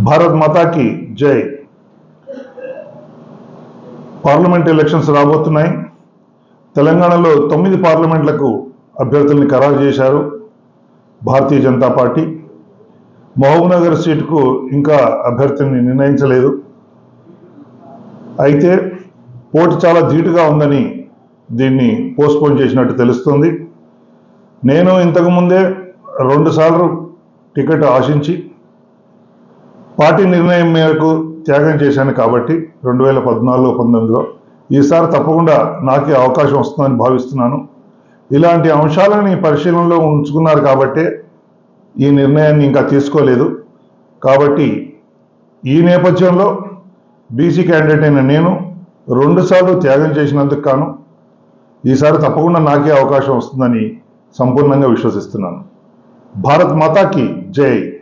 భారత్ మాతాకి జై. Parliament elections రాబోతున్నాయి. తెలంగాణలో తొమ్మిది పార్లమెంట్లకు అభ్యర్థుల్ని ఖరారు చేశారు భారతీయ జనతా పార్టీ. మహబూబ్నగర్ సీటుకు ఇంకా అభ్యర్థిని నిర్ణయించలేదు. అయితే పోటీ చాలా ధీటుగా ఉందని దీన్ని పోస్ట్పోన్ చేసినట్టు తెలుస్తుంది. నేను ఇంతకుముందే రెండుసార్లు టికెట్ ఆశించి పార్టీ నిర్ణయం మేరకు త్యాగం చేశాను కాబట్టి రెండు వేల పద్నాలుగులో పంతొమ్మిదిలో ఈసారి తప్పకుండా నాకే అవకాశం వస్తుందని భావిస్తున్నాను. ఇలాంటి అంశాలని పరిశీలనలో ఉంచుకున్నారు కాబట్టే ఈ నిర్ణయాన్ని ఇంకా తీసుకోలేదు. కాబట్టి ఈ నేపథ్యంలో బీసీ క్యాండిడేట్ అయిన నేను రెండుసార్లు త్యాగం చేసినందుకు కాను ఈసారి తప్పకుండా నాకే అవకాశం వస్తుందని సంపూర్ణంగా విశ్వసిస్తున్నాను. భారత్ మాతాకి జై.